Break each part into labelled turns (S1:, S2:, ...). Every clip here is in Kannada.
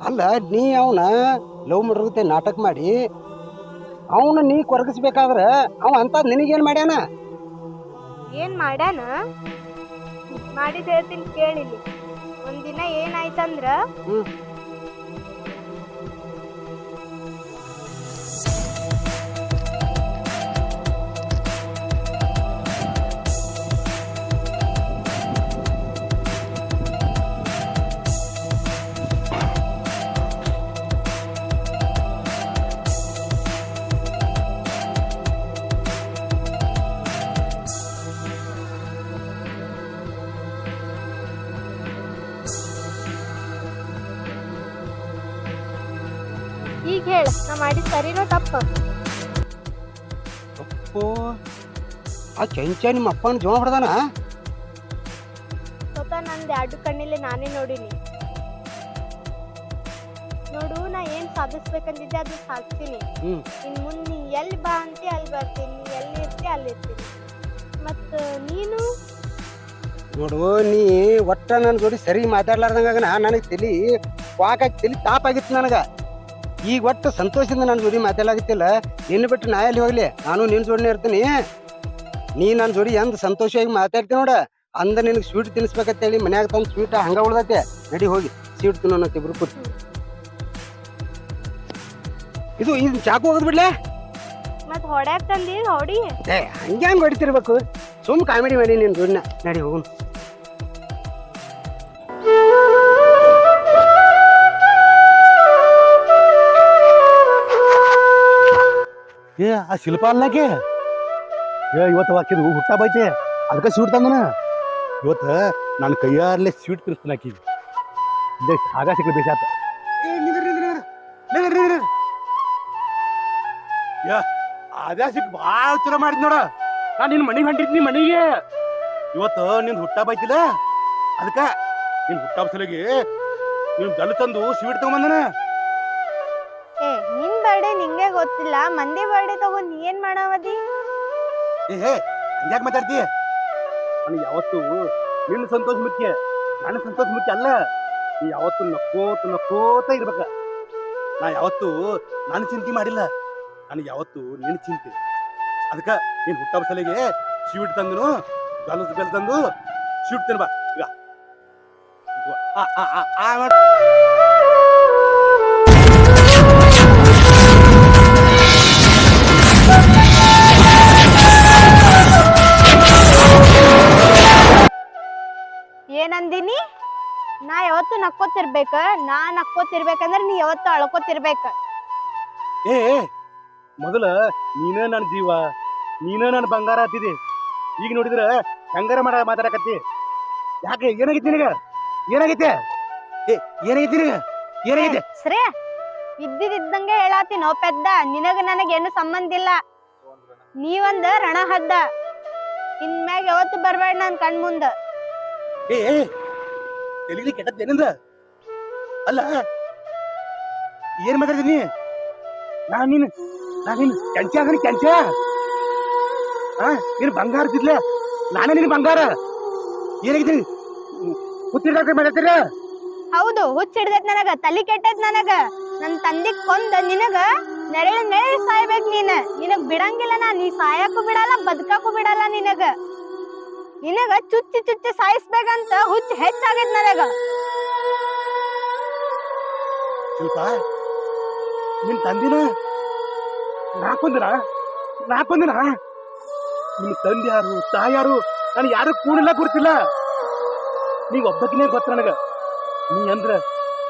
S1: ಅಲ್ಲ ನೀ ಅವನ ಲವ್ ಮಾಡಿರುತ್ತೆ ನಾಟಕ ಮಾಡಿ ಅವನ ನೀ ಕೊರಗಿಸ್ಬೇಕಾದ್ರ ಅವ ಅಂತ ನಿನಗೇನ್ ಮಾಡ್ಯಾನ?
S2: ಏನ್ ಮಾಡ್ಯಾನ? ಮಾಡಿದ ಹೇಳ್ತೀನಿ ಕೇಳಿಲಿ ಒಂದಿನ ಏನಾಯ್ತಂದ್ರ
S1: ಹ್ಮ್. ಓ ಆ ಚಂಚ ನಿಮ್ಮ ಅಪ್ಪನ ಜೀವ ಹೊಡೆದಾನ?
S2: ಸ್ವತಃ ನಂದು ಎರಡು ಕಣ್ಣಿಲೆ ನಾನೇ ನೋಡಿನಿ. ನೋಡು ನಾ ಏನ್ ಸಾಧಿಸ್ಬೇಕಂದಿದ್ದೆ ಅದು ಸಾಧಿಸ್ತೀನಿ
S1: ಹ್ಮ್.
S2: ಇನ್ ಮುಂದೆ ನೀ ಎಲ್ಲಿ ಬಾ ಅಂತ ಅಲ್ಲಿ ಬರ್ತೀನಿ ನೀ ಎಲ್ಲಿ ಇರ್ತಿ ಅಲ್ಲಿ ಇರ್ತೀನಿ. ಮತ್ತ ನೀನು?
S1: ನೋಡು ನೀ ಒಟ್ಟ ನನ್ನ ಜೋಡಿ ಸರಿ ಮಾತಾಡ್ಲಾರ್ದಂಗ ನನಗೆ ತಲಿ ವಾಕಾಗಿ ತಲಿ ತಾಪಾಗಿತ್ತು ನನಗ. ಈಗ ಒಟ್ಟು ಸಂತೋಷದಿಂದ ನನ್ನ ಜೋಡಿ ಮಾತಾಡಲಾಗುತ್ತಿಲ್ಲ. ನಿನ್ನ ಬಿಟ್ಟು ನಾ ಎಲ್ಲಿ ಹೋಗ್ಲಿ? ನಾನು ನಿನ್ನ ಜೋಡಿನೇ ಇರ್ತೀನಿ. ನೀ ನನ್ನ ಜೋಡಿ ಎಂದ ಸಂತೋಷವಾಗಿ ಮಾತಾಡ್ತೀನಿ ನೋಡ. ಅಂದ ನಿನಗೆ ಸ್ವೀಟ್ ತಿನ್ಸ್ಬೇಕಂತೇಳಿ ಮನ್ಯಾಗ ತಂದು ಸ್ವೀಟ್ ಹಂಗ ಉಳ್ದೈತೆ. ನಡಿ ಹೋಗಿ ಸ್ವೀಟ್ ತಿನ್ನೋಣ ಇಬ್ರು ಕೂತ್. ಇದು ಇದು ಚಾಕು ಹೋಗದ್ ಬಿಡ್ಲೆ?
S2: ಮತ್ ಹೊಡ್ಯಾಕ್ ತಂದಿ ಹೊಡಿ.
S1: ಏ ಹಂಗೆ ಹಂಗೆ ಹೊಡಿತಿರ್ಬೇಕು? ಸುಮ್ ಕಾಮಿಡಿ ಮಾಡಿ ನಿನ್ನ ಜೋಡಿನ. ನಡಿ ಹೋಗುನ್.
S3: ಆ ಶಿಲ್ಪ ಅಲ್ಲಾಕೆ ಏ, ಇವತ್ತು ಹಾಕಿದ್ ಹುಟ್ಟ ಬೈತೆ. ಅದಕ್ಕೆ ಸ್ವೀಟ್ ತಂದನ. ಇವತ್ತು ನನ್ನ ಕೈಯಾರ್ಲೆ ಸ್ವೀಟ್ ತಿರ್ಸ್ತಾನೆ ಆಕಿ.
S1: ನಿಂದ್ರಿ ನಿಂದ್ರಿ
S3: ಅದೇ ಸಿಕ್ ಭಾಳ ಚಲೋ ಮಾಡಿದ್ ನೋಡ. ನಾ ನಿನ್ ಮನೆಗೆ ಹೊಂಟಿದ್ನಿ ಮನೆಗೆ. ಇವತ್ತು ನಿನ್ ಹುಟ್ಟ ಬೈತಿಲ್ಲ? ಅದಕ್ಕ ನಿನ್ ಹುಟ್ಟ ಸಲಿಗೆ ನೀನ್ ಗಲ್ ತಂದು ಸ್ವೀಟ್ ತಗೊಂಬಂದನ.
S2: ಬರ್ಡೇ ನಿಂಗೆ ಗೊತ್ತಿಲ್ಲ. ಮಂದಿ ಬರ್ಡೇ ತಗೊಂಡ್ ನೀ ಏನ್ ಮಾಡಾವದಿ?
S3: ಏ ಹೇ ಮಾತಾಡ್ತೀಯ? ಮಾತಾಡ್ತಿ ನನಗೆ ಯಾವತ್ತು ನಿನ್ನ ಸಂತೋಷ ಮುಖ್ಯ ನನ್ನ ಸಂತೋಷ ಮುಖ್ಯ ಅಲ್ಲ. ನೀ ಯಾವತ್ತು ನಕ್ಕೋತ ನಕ್ಕೋತ ಇರ್ಬೇಕ. ನಾ ಯಾವತ್ತು ನಾನು ಚಿಂತೆ ಮಾಡಿಲ್ಲ. ನನಗೆ ಯಾವತ್ತು ನಿನ್ನ ಚಿಂತೆ. ಅದಕ್ಕ ನೀನ್ ಹುಟ್ಟ ಸಲಿಗೆ ಶೀಟ್ ತಂದನು ಗಲಸ್ ಬೆಲ್ ತಂದು ಶೀಟ್ ತಿನ್ಬಾ. ಈಗ. ಆ, ಆ, ಆ, ಆ
S2: ಏನಂದಿನಿ? ನಾ ಯಾವತ್ತು ನಕ್ಕೋತಿರ್ಬೇಕ ನಾ ನಕ್ಕೋತಿರ್ಬೇಕಂದ್ರ ನೀ ಯಾವತ್ತು ಅಳ್ಕೋತಿರ್ಬೇಕ.
S3: ಏ ಮೊದಲ ನೀನ ನನ್ನ ಜೀವ ನೀನ ನನ್ನ ಬಂಗಾರ ಹತ್ತಿದಿ ಈಗ ನೋಡಿದ್ರ ಹೆಂಗಾರ ಮಾಡ ಮಾತಾಡಕತ್ತಿ. ಯಾಕೆ ಏನಾಗೈತಿ ನಿನಗ? ಏನಾಗೈತೆ ಏ ಏನಾಗೈತಿ ನಿನಗ? ಏನಾಗೈತೆ
S2: ಸರಿ ಇದ್ದಿದ್ದಂಗೆ ಹೇಳಾತೀನೋ ಪೆದ್ದ ನಿನಗ ನನಗ ಏನು ಸಂಬಂಧ ಇಲ್ಲ. ನೀವಂದ ರಣ ಹದ್ದ ಇನ್ಮ್ಯಾಗ ಯಾವತ್ತು ಬರ್ಬೇಡ ನನ್ ಕಣ್ ಮುಂದ
S3: ಏ ಏ ತೆಲಿಗೆ ಕೆಟ್ಟದ್ ಏನಿಂದ ಅಲ್ಲ, ಏನ್ ಮಾತಾಡ್ತೀನಿ ನಾ? ನೀನು ನಾನು ನೀನು ಕೆಂಚ ಅದನಿ ಕೆಂಚ. ಹಾ ನೀನು ಬಂಗಾರ ಇದ್ದಿದ್ಲ, ನಾನೇ ನಿನ್ ಬಂಗಾರ. ಏನಾಗಿದ್ದೀನಿ ಹುಚ್ಚಿಡ್ದಾಕ ಮಾತಾಡ್ತೀರ
S2: ಹೌದು, ಹುಚ್ಚಿಡ್ದೈತ್ ನನಗ, ತಲೆ ಕೆಟ್ಟೈತ್ ನನಗ. ನನ್ ತಂದಿ ಕೊಂದ ನಿನಗ ನೆರಳು ನೆರಳು ಸಾಯ್ಬೇಕು ನೀನ. ನಿನಗ್ ಬಿಡಂಗಿಲ್ಲ ನಾ, ನೀ ಸಾಯಕ್ಕೂ ಬಿಡಲ್ಲ, ಬದುಕಕ್ಕೂ ಬಿಡಲ್ಲ ನಿನಗ. ನಿನಗ ಚುಚ್ಚಿ ಚುಚ್ಚಿ ಸಾಯಿಸ್ಬೇಕಂತ ಹುಚ್ಚ ಹೆಚ್ಚಾಗೈತ್ ನನಗ.
S3: ನಿಮ್ ತಂದಿನ ನಾಕೊಂದಿನ ನಾಕೊಂದಿನ ನಿನ್ ತಂದೆ ಯಾರು, ತಾಯಿ ಯಾರು ನಾನು ಯಾರು ಕೂಡಿಲ್ಲ ಕೊಡ್ತಿಲ್ಲ ನೀ ಒಬ್ಬಕಿನೇ ಗೊತ್ತ ನನಗ? ನೀ ಅಂದ್ರ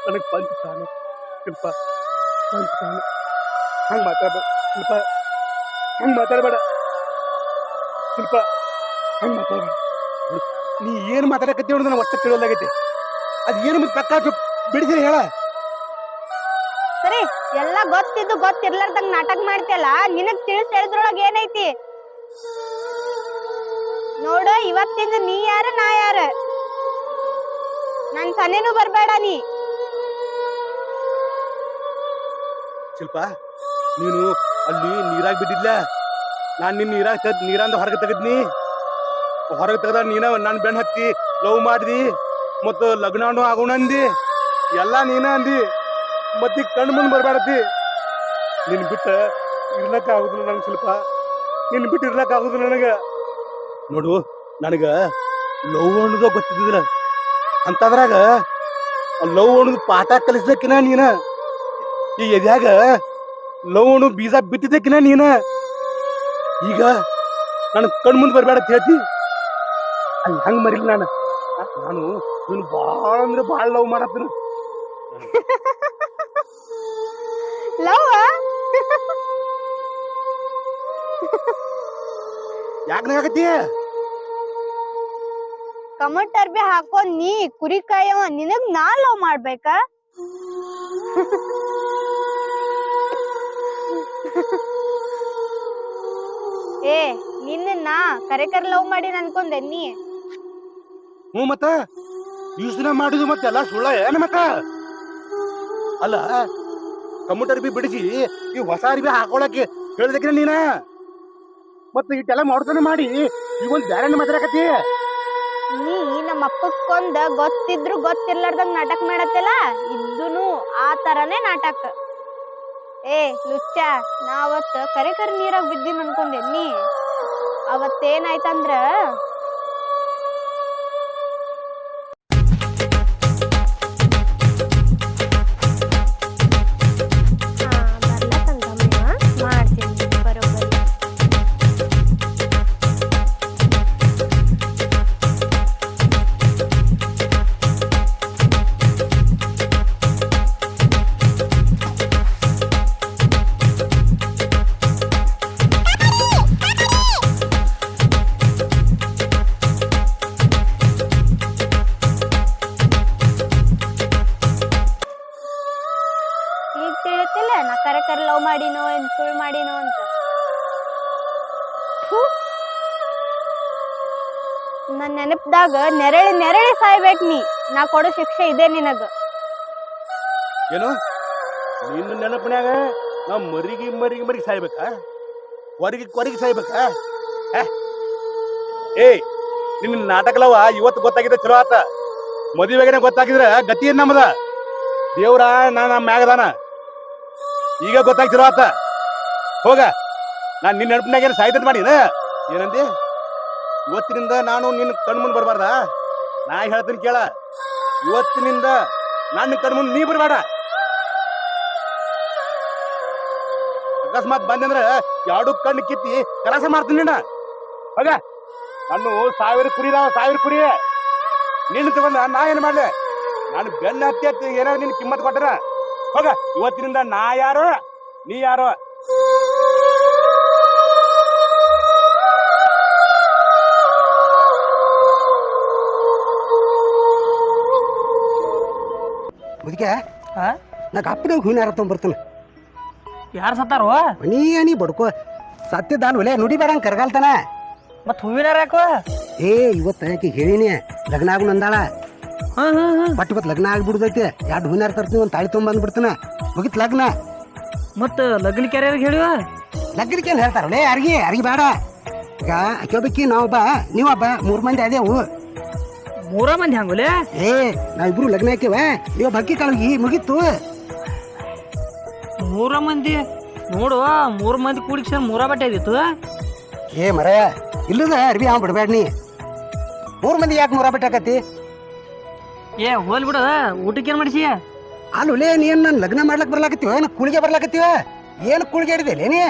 S3: ನನಗ್ ಪಂಚ ತಾನೆ, ಶಿಲ್ಪ, ಪಂಚ ತಾನೆ. ಹಂಗ ಮಾತಾಡ್ಬೇಡ, ಶಿಲ್ಪ. ಹಂಗ ಮಾತಾಡ್ಬೇಡ, ಶಿಲ್ಪ. ಹಂಗ ನೀ ಏನ್ ಮಾತಾಡಕತ್ತಿ ನೋಡಿದ್ರೆ ನನಗೆ ಒತ್ತ ತಿಳಿಯಲಾಗೈತೆ. ಅದ್ ಏನು ಮತ್ತೆ ಪಕ್ಕ ಬಿಡಿಸಿರಿ ಹೇಳ.
S2: ಸರಿ ಎಲ್ಲ ಗೊತ್ತಿದ್ದು ಗೊತ್ತಿರ್ಲಾರ್ದಂಗ ನಾಟಕ ಮಾಡ್ತಿಯಲ್ಲ ನಿನಗ್ ತಿಳಿಸ್ ಹೇಳಿದ್ರೊಳಗ ಏನೈತಿ? ನೋಡು ಇವತ್ತಿಂದ ನೀ ಯಾರ ನಾ ಯಾರ? ನನ್ ಸನೇನು ಬರ್ಬೇಡ ನೀ.
S3: ಶಿಲ್ಪ ನೀನು ಅಲ್ಲಿ ನೀರಾಗ ಬಿದ್ದಿದ್ಲ? ನಾನ್ ನಿನ್ ನೀರಾಗ ತೆಗ್ದ್ ನೀರಂದ ಹೊರಗೆ ತೆಗದ್ನಿ ಹೊರಗೆ ತೆಗ್ದ, ನೀನ ನನ್ನ ಬೆಣ್ಣ ಹತ್ತಿ ಲವ್ ಮಾಡಿದಿ, ಮತ್ತು ಲಗ್ನಾನು ಆಗೋಣ ಅಂದಿ, ಎಲ್ಲ ನೀನ ಅಂದಿ, ಮತ್ತಿ ಕಣ್ಣು ಮುಂದೆ ಬರಬೇಡತಿ ನಿನ್ ಬಿಟ್ಟ ಇರ್ಲಕ್ಕ ಆಗುದಿಲ್ಲ ನನಗೆ ಸ್ವಲ್ಪ. ನಿನ್ ಬಿಟ್ಟು ಇರ್ಲಕ್ಕ ಆಗುದಿಲ್ಲ ನನಗೆ. ನೋಡು, ನನಗ ಲವ್ ಅನ್ನೋದು ಗೊತ್ತಿದ್ದಿಲ್ಲ ಅಂತದ್ರಾಗ ಲವ್ ಅನ್ನೋದು ಪಾಠ ಕಲಿಸ್ದಕ್ಕಿನ ನೀನ, ಈ ಎದ್ಯಾಗ ಲವ್ ಅನ್ನೋ ಬೀಜ ಬಿತ್ತಿದ್ದಕ್ಕಿನ ನೀನ. ಈಗ ನನ್ನ ಕಣ್ ಮುಂದೆ ಬರಬೇಡ ಹೇಳ್ತಿ. ಅಲ್ಲಿ ಹಂಗ ಮರಿಲ್ಲ ನಾನು. ನಾನು ನೀನು ಭಾಳ ಅಂದ್ರೆ ಭಾಳ ಲವ್ ಮಾಡತ್ತೀನಿ.
S2: ಲವ್
S3: ಯಾಕೆ ಆಗತ್ತಿ
S2: ಕಮಟ್ ಅರ್ಬಿ ಹಾಕೋ ನೀ ಕುರಿ ಕಾಯವ ನಿನಗ್ ನಾ ಲವ್ ಮಾಡ್ಬೇಕ? ಏ ನಿನ್ನ ನಾ ಕರೆ ಕರೆ ಲವ್ ಮಾಡಿ ಅನ್ಕೊಂಡೆ ನೀ.
S3: ಹ್ಞೂ ಮತ್ತ? ಇಷ್ಟು ದಿನ ಮತ್ತೆಲ್ಲ ಸುಳ್ಳ ಏನ ಮತ್ತ? ಅಲ್ಲ, ಕಂಪ್ಯೂಟರ್ ಅರ್ಬಿ ಬಿಡಿಸಿ ಈ ಹೊಸ ಅರ್ಬಿ ಹಾಕೊಳಕ್ಕೆ ಹೇಳ್ದಕ್ಕಿನ ನೀನ? ಮತ್ತೆ ಇಟ್ಟೆಲ್ಲ ಮಾಡ್ತಾನೆ ಮಾಡಿ, ಈಗ ಒಂದು ಬ್ಯಾರೆ ಮಾತಾಡಕತ್ತಿ?
S2: ನೀ ನಮ್ಮ ಅಪ್ಪಕ್ಕೊಂದ ಗೊತ್ತಿದ್ರು ಗೊತ್ತಿರ್ಲಾರ್ದಂಗ್ ನಾಟಕ ಮಾಡತ್ತಲ್ಲ? ಇದ್ದುನು ಆ ತರನೇ ನಾಟಕ. ಏ, ಲುಚ್ಚ ನಾ ಅವತ್ತ ಕರೆ ಕರೆ ನೀರಾಗ ಬಿದ್ದೀನಿ ಅನ್ಕೊಂಡೆ. ನೀ, ಅವತ್ತೇನಾಯ್ತಂದ್ರ ನೆನಪದಾಗ ನೆರಳಿ ನೆರಳಿ ಸಾಯ್ಬೇಕು ನೀ. ನಾ ಕೊಡೋ ಶಿಕ್ಷೆ ಇದೆ ನಿನಗ.
S3: ಏನು? ನಿನ್ನ ನೆನಪಿನ್ಯಾಗ ನಾ ಮರಿಗೆ ಮರಿಗೆ ಮರಿಗೆ ಸಾಯ್ಬೇಕಾ? ಹೊರಗೆ ಕೊರಗೆ ಸಾಯ್ಬೇಕಾ? ಏ? ನಿನ್ನ ನಾಟಕಲವ ಇವತ್ತು ಗೊತ್ತಾಗಿದೆ ಚಲೋ ಆತ. ಮದುವೆಗೇನೆ ಗೊತ್ತಾಗಿದ್ರ ಗತಿ ಏನ್ ನಮ್ಮದ ದೇವ್ರ ನಾ ನಮ್ಮ ಮ್ಯಾಗದಾನ ಈಗ ಗೊತ್ತಾಗಿ ಚಲೋ ಆತ. ಹೋಗ ನಾನ್ ನಿನ್ನ ನೆನಪಿನಾಗ ಏನು ಸಾಯ್ತದ ಮಾಡಿನ ಏನಂದಿ? ಇವತ್ತಿನಿಂದ ನಾನು ನಿನ್ನ ಕಣ್ ಮುಂದೆ ಬರಬಾರ್ದ? ನಾ ಹೇಳ್ತೀನಿ ಕೇಳ. ಇವತ್ತಿನಿಂದ ನನ್ನ ಕಣ್ ಮುಂದೆ ನೀ ಬರಬೇಡ. ಅಕಸ್ಮಾತ್ ಅಂದ್ರೆ ಎರಡು ಕಣ್ಣು ಕಿತ್ತಿ ಕೆಲಸ ಮಾಡ್ತೀನಿ ನಿನ್ನ. ಹಾಗ. ನಾನು ಸಾವಿರ ಕುರಿ ನಾವು ಸಾವಿರ ಕುರಿ. ನಿನ್ನ ತಗೊಂಡ ನಾ ಏನು ಮಾಡ್ಲೆ? ನಾನು ಬೆನ್ನ ಹತ್ತಿ ಹತ್ತಿ ಏನಾದ್ರು ನಿನ್ ಕಿಮ್ಮತ್ ಕೊಟ್ಟರ? ಹೋಗ. ಇವತ್ತಿನಿಂದ ನಾ ಯಾರು? ನೀ ಯಾರು?
S1: ಮುದುಕೆ
S4: ಹಾ?
S1: ನಾ ಅಪ್ಪನ ಹೂವಿನ ತೊಗೊಂಬರ್ತಾನೆ.
S4: ಯಾರು ಸತ್ತಾರೋ?
S1: ಅನಿ ನೀ ಬಡ್ಕೋ. ಸತ್ಯದಾನ ಒಲೆ ನುಡಿ ಬೇಡ ಕರ್ಗಾಲ್ತಾನ
S4: ಮತ್ತೆ ಹೂವಿನ ಯಾಕೋ?
S1: ಏ ಇವತ್ತು ಆಕಿ ಹೇಳಿನಿ ಲಗ್ನ ಆಗು ನಂದಾಳ
S4: ಹಾ ಹಾ ಹಾ.
S1: ಬಟ್ ಇವತ್ತು ಲಗ್ನ ಆಗ್ಬಿಡ್ದೈತಿ ಎರಡು ಹೂವಿನಾರ ತರ್ತೀನಿ ಒಂದು ತಾಳಿ ತೊಗೊಂಬಂದ್ಬಿಡ್ತಾನ ಮುಗಿತ್ ಲಗ್ನ.
S4: ಮತ್ತೆ ಲಗ್ನ ಕ್ಯಾರಿಯರ್ ಹೇಳಿವ
S1: ಲಗ್ನಕ್ಕೆ ಹೇಳ್ತಾರೆ ಹೇಳ್ತಾರಲ್ಲೇ ಯಾರಿಗೆ ಯಾರಿಗೆ ಬೇಡ. ಈಗ ಅಕ್ಕೋಬೇಕಿ ನಾವೊಬ್ಬ ನೀವೊಬ್ಬ ಮೂರು ಮಂದಿ ಅದೇವು.
S4: ಮೂರ ಮಂದಿ ಹಂಗುಲೆ?
S1: ಏ ನಾವಿಬ್ರು ಲಗ್ನ ಹಾಕಿವ ನೀವು ಬಕ್ಕಿ ಕಳಗಿ ಮುಗೀತು.
S4: ಮೂರ ಮಂದಿ? ನೋಡು ಮೂರು ಮಂದಿ ಕೂಡಿಕ್ ಮೂರ ಬಟ್ಟೆ ಆಗಿತ್ತು
S1: ಏ ಮರ ಇಲ್ಲದ ಅರ್ಬಿ ಹಾಂ ಬಿಡ್ಬೇಡ ನೀ. ಮೂರ್ ಮಂದಿ ಯಾಕೆ ಮೂರ ಬಟ್ಟೆ ಆಕತಿ
S4: ಏ ಹೋಲ್ ಬಿಡ ಊಟಕ್ಕೆ ಏನ್ ಮಾಡಿಸಿ
S1: ಅಲ್ಲೇ ನೀನ್ ನನ್ನ ಲಗ್ನ ಮಾಡ್ಲಕ್ ಬರ್ಲಾಕತ್ತೀವ? ಏನು ಕುಳಿಗೆ ಬರ್ಲಾಕತ್ತೀವ? ಏನು ಕುಳಿಗೆ ಹಿಡಿದಿಲ್ಲ ನೀ?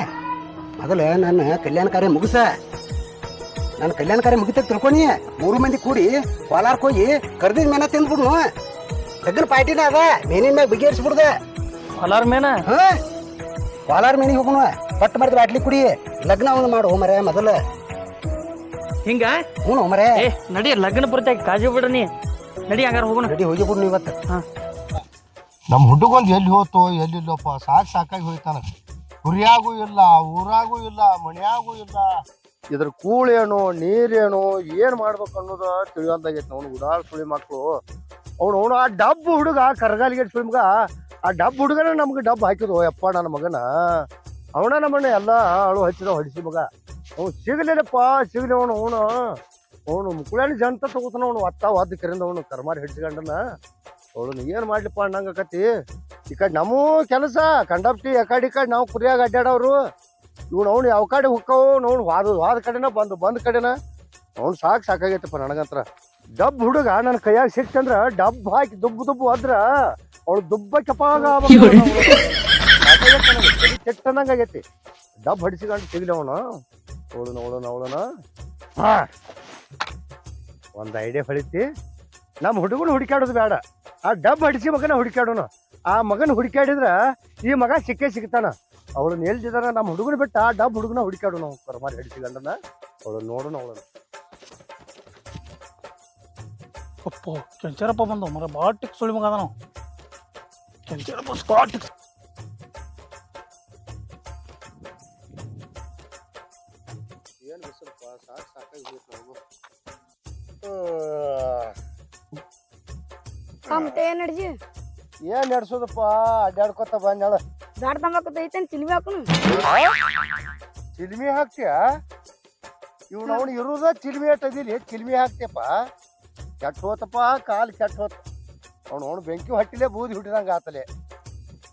S1: ಮೊದಲು ನನ್ನ ಕಲ್ಯಾಣ ಕಾರ್ಯ ಮುಗಿಸ. ನನ್ನ ಕಲ್ಯಾಣ ಕಾರ್ಯ ಮುಗಿತ ತಿಳ್ಕೊನಿ ಮೂರು ಮಂದಿ ಕೂಡಿ ಕೋಲಾರಕ್ಕೆ ಹೋಗಿ ಕರ್ದಿದ್ ಮೇನ ತಿಂದ್ಬಿಡ್ನು. ಲಗ್ನ ಪಾರ್ಟಿನ ಅದ ಮೇನಿನ ಮ್ಯಾಗ ಬಗೆಹರಿಸ್ಬಿಡ್ದ
S4: ಹೊಲಾರ ಮೇನ?
S1: ಹಾ ಕೋಲಾರ ಮೇನಿಗೆ ಹೋಗೋಣ. ಪಟ್ಟು ಮಾಡಿದ ಬಾಟ್ಲಿ ಕುಡಿ. ಲಗ್ನ ಒಂದು ಮಾಡು ಮರ ಮೊದಲ.
S4: ಹಿಂಗ?
S1: ಹ್ಞೂ ಮರೆ
S4: ಏ ನಡಿ ಲಗ್ನ ಪೂರ್ತಿಯಾಗಿ ಕಾಜು ಬಿಡನಿ ನಡಿ ಹಂಗಾರ ಹೋಗೋಣ.
S1: ನಡಿ ಹೋಗಿ ಬಿಡ್ನು ಇವತ್ತು.
S5: ನಮ್ಮ ಹುಡುಗೊಂದು ಎಲ್ಲಿ ಹೋತು ಎಲ್ಲಿಲ್ಲಪ್ಪ ಸಾಕು ಸಾಕಾಗಿ ಹೋಯ್ತಾನ. ಕುರಿಯಾಗೂ ಇಲ್ಲ ಊರಾಗೂ ಇಲ್ಲ ಮನೆಯಾಗೂ ಇಲ್ಲ. ಇದ್ರ ಕೂಳೇನು ನೀರೇನು ಏನ್ ಮಾಡ್ಬೇಕು ಅನ್ನೋದು ತಿಳಿಯೋದಾಗೈತಿ ಅವ್ನು ಉಡಾಳ್ ಸುಳಿ ಮಕ್ಕಳು ಅವ್ನು, ಅವನು ಆ ಡಬ್ ಹುಡುಗ ಕರ್ಗಾಲಿಗೆ ಸುಳಿ ಮಗ ಆ ಡಬ್ ಹುಡುಗನ ನಮ್ಗೆ ಡಬ್ ಹಾಕಿದ್ವು. ಯಪ್ಪ, ನನ್ನ ಮಗನ. ಅವನ ನಮ್ಮನ್ನ ಎಲ್ಲ ಅಳು ಹಚ್ಚಿದ ಹೊಡಿಸಿ ಮಗ. ಅವ್ನು ಸಿಗಲಿಲ್ಲಪ್ಪ, ಸಿಗಲಿ ಅವನು ಅವನು. ಅವನು ಮುಕುಳಾನಿ ಜಂತ ತಗೋತಾನ ಅವನು. ಒತ್ತ ಒದ್ದ ಕರಿಂದ ಅವನು ಕರ್ಮಾರಿ ಹಿಡ್ಸ್ಕೊಂಡನ. ಅವಳನ್ನ ಏನ್ ಮಾಡ್ಲಿಪ್ಪ ಅನ್ನಂಗಕತಿ ಈ ಕಡೆ ನಮ್ಮೂ ಕೆಲಸ. ಕಂಡಪ್ಟಿ ಆ ಕಡೆ ನಾವು ಕುರಿಯಾಗ ಅಡ್ಡಾಡವ್ರು ಇವ್ನು ಅವ್ನು ಯಾವ ಕಡೆ ಹುಕ್ಕವು ಅವ್ನು ವಾದ ವಾದ ಕಡೆನ ಬಂದು ಬಂದ ಕಡೆನ ಅವ್ನು ಸಾಕು ಸಾಕಾಗೈತಪ್ಪ ನನಗಂತ್ರ. ಡಬ್ ಹುಡುಗ ನನ್ನ ಕೈಯಾಗ ಸಿಕ್ತಂದ್ರ ಡಬ್ ಹಾಕಿ ದುಬ್ಬು ದುಬ್ಬು ಅದ್ರ ಅವಳು ದುಬ್ಬ ಚಪಾಗ ಕೆಟ್ಟನಂಗಾಗೈತಿ ಡಬ್ ಹಡಿಸಿಕೊಂಡು ಸಿಗ್ಲಿ ಅವನು. ಅವಳನ ಅವಳನ ಅವಳನ ಹಾ. ಒಂದು ಐಡಿಯಾ ಹೊಳಿತಿ. ನಮ್ಮ ಹುಡುಗನ ಹುಡುಕಾಡೋದು ಬೇಡ. ಆ ಡಬ್ ಹಡಿಸಿ ಮಗನ ಹುಡುಕಾಡೋನು ಆ ಮಗನ ಹುಡುಕಾಡಿದ್ರ ಈ ಮಗ ಸಿಕ್ಕೇ ಸಿಗ್ತಾನ. ಅವಳನ್ನ ಎಲ್ದಿದಾರ ನಮ್ಮ ಹುಡುಗನ ಬಿಟ್ಟ ಆ ಡಬ್ ಹುಡುಗನ ಹುಡುಕಾಡು ನಾವು ಪರಮಾರಿ ಹಿಡಿಸಿ ಗಂಡನ ಅವಳು ನೋಡೋಣ ಅವಳನ್ನ.
S6: ಅಪ್ಪ ಕೆಂಚರಪ್ಪ ಬಂದು ಮರ ಭಾಳ ಸುಳಿ ಮಗ ನಾವು ಕೆಂಚರಪ್ಪ ಸ್ಕಾಟ್
S5: ಏನು ಬಿಸಿಲಪ್ಪ ಸಾಕು ಸಾಕಾಗಿ ಹೋಯ್ತು
S7: ಮತ್ತೆ ಏನ್ ನಡ್ಸಿ
S5: ಏನ್ ನಡ್ಸೋದಪ್ಪ ಅಡ್ಡಾಡ್ಕೊತ ಬಂದಾಳ
S7: ಗಾಡ್ ತಂಬಾಕು ಐತೇನ್ ಚಿಲ್ಮಿ ಹಾಕುನು
S5: ಚಿಲ್ಮಿ ಹಾಕ್ತೀಯ ಇವ್ನು ಅವ್ನು ಇರುದ ಚಿಲ್ಮಿ ಅಟ್ಟದಿಲ್ಲ ಚಿಲ್ಮಿ ಹಾಕ್ತಿಯಪ್ಪ ಕೆಟ್ಟ ಹೋತಪ್ಪ ಕಾಲು ಕೆಟ್ಟ ಹೋತ ಅವ್ನು ಅವ್ನು ಬೆಂಕಿ ಹಟ್ಟಿಲೆ ಬೂದಿ ಹುಟ್ಟಿದಂಗೆ ಆತಲೆ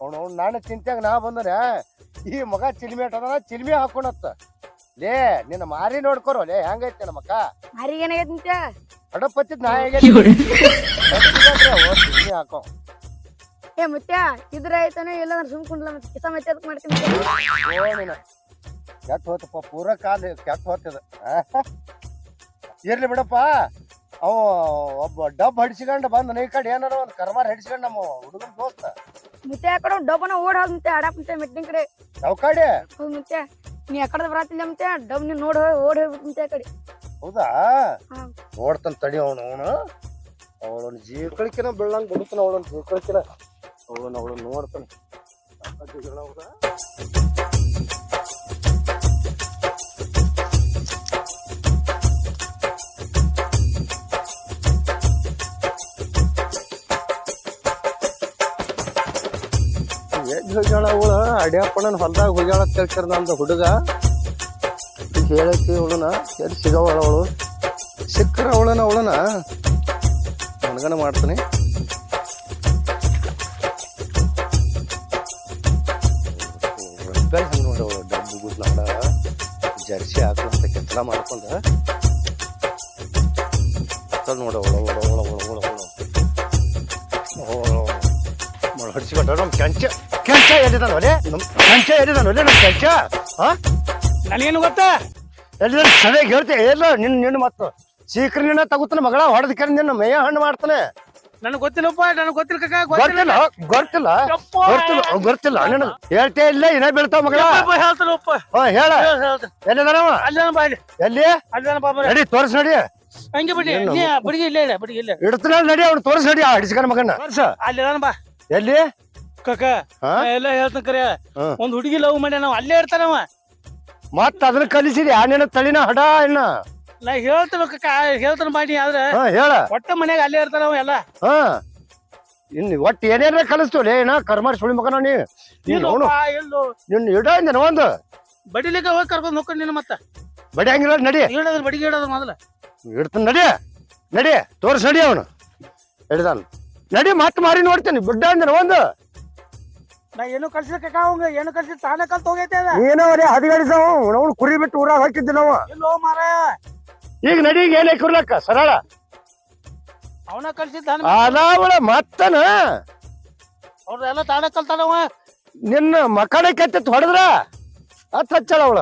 S5: ಅವ್ನು ಅವ್ನು ನಾನು ಚಿಂತ್ಯಾಗ ನಾ ಬಂದರೆ ಈ ಮಗ ಚಿಲ್ಮಿ ಅಟ್ಟದ ಚಿಲ್ಮಿ ಹಾಕೊಂಡತ್ತ ಲೇ ನಿನ್ನ ಮಾರಿ ನೋಡ್ಕೊರೋ ಲೇ ಹೆಂಗೈತೆ ನಮ್ಮ ಅಕ್ಕ?
S7: ಮಾರಿಗೆ ಏನಾಗೈತಿ
S5: ನಾ ಹೇಗೆ ಚಿಲ್ಮಿ ಹಾಕೋ.
S7: ಏ ಮುತ್ಯ ಇದ್ರ ಇಲ್ಲ ಇಲ್ಲಂದ್ರ ಸುಮ್ ಕುಂಡ್ಲ ಮತ್ತೆ ಕಿಸ ಮತ್ತೆ ಅದಕ್ಕೆ ಮಾಡ್ತೀನಿ
S5: ಕೆಟ್ಟ ಹೋತಪ್ಪ ಪೂರ ಕಾಲ ಕೆಟ್ಟ ಹೋತದ ಇರ್ಲಿ ಬಿಡಪ್ಪ. ಅವ ಒಬ್ಬ ಡಬ್ ಹಡಿಸಿಕೊಂಡು ಬಂದ ಈ ಕಡೆ ಏನಾರ ಒಂದು ಕರ್ಮಾರ್ ಹಡಿಸ್ಕೊಂಡು ನಮ್ಮ ಹುಡುಗನ ದೋಸ್ತ.
S7: ಮುತ್ಯ ಆ ಕಡೆ ಡಬ್ಬನ ಓಡ್ ಹೋದ್ ಮುತ್ಯ ಆಡಾಕ್ ಮೆಟ್ಟಿನ ಕಡೆ.
S5: ಯಾವ ಕಡೆ?
S7: ಹೌದ್ ನೀ ಆ ಕಡೆ ಬರತ್ತಿಲ್ಲ ಮತ್ತೆ ಡಬ್ ನೀ ನೋಡ್ ಓಡ್ ಹೋಗ್ಬಿಟ್ಟು ಮುತ್ಯ ಆ ಕಡೆ.
S5: ಹೌದಾ?
S7: ಹಾ.
S5: ತಡಿ ಅವನು ಅವನು. ಅವಳೊಂದು ಜೀವಕಳಿಕೆನ ಬೆಳ್ಳಂಗ್ ಬಿಡುತ್ತಾನ ಅವಳೊಂದು ಜೀವಕಳಿಕೆನ. ಅವಳನ್ನ ಅವಳು ನೋಡ್ತಾನೆ. ಹೋಗ್ಯಾಳ ಅವಳ? ಅಡ್ಯಾಪಣ್ಣನ ಹೊಲ್ದಾಗ ಹೋಗ್ಯಾಳ ಕೇಳ್ತಾರ ನಮ್ದು ಹುಡುಗ. ಹೇಳಕ್ಕೆ ಅವಳನ ಎಲ್ಲಿ ಸಿಗವಳ ಅವಳು? ಸಿಕ್ಕರ ಅವಳನ ಅವಳನ. ನನಗನ ಮಾಡ್ತಾನೆ. ಜರ್ಸಿ ಹಾಕುವಂತ ಕೆಲಸ ಮಾಡ್ಕೊಂಡ. ನೋಡ ಒಳ ಒಳ ಹಡಿಸಿಕೊಂಡ ನಮ್ಮ ಕೆಂಚ. ಕೆಂಚ ಎಲ್ಲಿದಾನ ಒಲೆ ನಮ್ಮ ಕೆಂಚ ಎಲ್ಲಿದಾನ ಒಲೆ ನಮ್ಮ ಕೆಂಚ? ಹಾ
S6: ನನಗೇನು ಗೊತ್ತಾ?
S5: ಎಲ್ಲಿ ಸರಿಯಾಗಿ ಹೇಳ್ತೆ ಎಲ್ಲ ನಿನ್ನ ನಿನ್ನ ಮತ್ತು ಸೀಕ್ರನ್ನ ತಗೋತಾನೆ ಮಗಳ ಹೊಡೆದ ನಿನ್ನ ಮೇಯ ಹಣ್ಣು ಮಾಡ್ತಾನೆ.
S6: ನನಗೆ ಗೊತ್ತಿಲ್ಲಪ್ಪ ನನಗೆ ಗೊತ್ತಿಲ್ಲ ಕಕ್ಕ ಗೊತ್ತಿಲ್ಲ
S5: ಗೊತ್ತಿಲ್ಲ ಗೊತ್ತಿಲ್ಲ.
S6: ಯಪ್ಪ.
S5: ಗೊತ್ತಿಲ್ಲ ಗೊತ್ತಿಲ್ಲ. ಹೇಳ್ತೇ ಇಲ್ಲ ಇನ್ನ ಬೀಳ್ತಾವ ಮಗಳ.
S6: ಯಪ್ಪ, ಹೇಳ್ತಾನಪ್ಪ
S5: ಹಾ ಹೇಳ. ಎಲ್ಲಿದಾನವ?
S6: ಎಲ್ಲಿದಾನ ಬಾ ಇಲ್ಲಿ.
S5: ಎಲ್ಲಿ?
S6: ಅಲ್ಲೇನ ಬಾ ಬರ
S5: ನಡಿ ತೋರ್ಸ್ ನಡಿ.
S6: ಹಂಗೆ ಬಿಡಿ
S5: ಏನು?
S6: ನೀ ಬಡಿಗೆ ಇಲ್ಲ ಇಲ್ಲ ಬಡಿಗೆ ಇಲ್ಲ.
S5: ಇಡ್ತಾನ ನಡಿ ಅವ್ನು ತೋರ್ಸ್ ನಡಿ ಹಿಡಿಸ್ಕೊಂಡ್ ಮಗನ ತೋರ್ಸ
S6: ಅಲ್ಲೇನ ಬಾ.
S5: ಎಲ್ಲಿ?
S6: ಕಕ್ಕ
S5: ಹಾ?
S6: ನಾ ಎಲ್ಲ ಹೇಳ್ತಾನ ಕರೆ.
S5: ಹಾ.
S6: ಒಂದ್ ಹುಡುಗಿ ಲವ್ ಮಾಡ್ಯಾನ ನಾವು ಅಲ್ಲೇ ಇರ್ತಾನವ.
S5: ಮತ್ತ ಅದನ್ನ ಕಲಿಸಿದಿ ಆ ನಿನ್ನ ತಳಿನ ಹಡ ಇನ್ನ?
S6: ನಾ ಹೇಳ್ತೇನೆ ಕಕ್ಕ ಹೇಳ್ತಾನ ಮಾಡಿ ಆದ್ರೆ
S5: ಹಾ ಹೇಳ.
S6: ಒಟ್ಟ ಮನ್ಯಾಗ ಅಲ್ಲೇ ಇರ್ತಾನ ಎಲ್ಲ.
S5: ಹಾ. ಇನ್ನು ಒಟ್ಟು ಏನೇನ ಕಲಿಸ್ತೀವಲ್ಲ? ಏನ ಕರ್ಮಾರ್ ಸುಳಿ ಮಗನ ನೀ. ನೀನು ಅವನು ನಿನ್ನ ಇಡ ಒಂದು.
S6: ಬಡಿಲಿಕ್ಕೆ ಹೋಗಿ ಕರ್ಕೊಂಡ್ ಹೋಗ್ಕೊಂಡು ನೀನು ಮತ್ತೆ.
S5: ಬಡಿ ಹಂಗಿಲ್ಲ ನಡಿ.
S6: ಹೇಳೋದ್ರ ಬಡಿಗೆ ಹೇಳೋದ್ರ ಮೊದಲ.
S5: ಇಡ್ತಾನ ನಡಿ. ನಡಿ ತೋರ್ಸ್ ನಡಿ ಅವನು. ಹಿಡ್ದಾನ. ನಡಿ ಮತ್ತೆ ಮಾರಿ ನೋಡ್ತೇನೆ ಬಿಡ್ಡ ಅಂದ್ರೆ ಒಂದು.
S6: ನಾ ಏನು ಕಲ್ಸಿದ ಕಕ್ಕ ಅವಂಗ? ಏನು ಕಲ್ಸಿದ ತಾನೇ ಕಲ್ತ ಹೋಗೈತೆ ಅದ?
S5: ಏನೋ ಅದೇ ಹದಿಗಡಿಸವ ಅವ್ನು ಕುರಿ ಬಿಟ್ಟು ಊರಾಗ ಹಾಕಿದ್ದೆ ನಾವು.
S6: ಇಲ್ಲೋ ಮಾರ
S5: ಈಗ ನಡಿ ಈಗ ಏನೇ ಕುರ್ಲಕ್ಕ ಸರಳ.
S6: ಅವನ ಕಳ್ಸಿದ್ದ
S5: ಅದಾವಳ ಮತ್ತನ.
S6: ಅವ್ರೆಲ್ಲ ತಾನೇ ಕಲ್ತಾನವ.
S5: ನಿನ್ನ ಮಕ್ಕಳ ಕೆತ್ತ ಹೊಡೆದ್ರ ಅತ್ತ ಹಚ್ಚಳ ಅವಳ.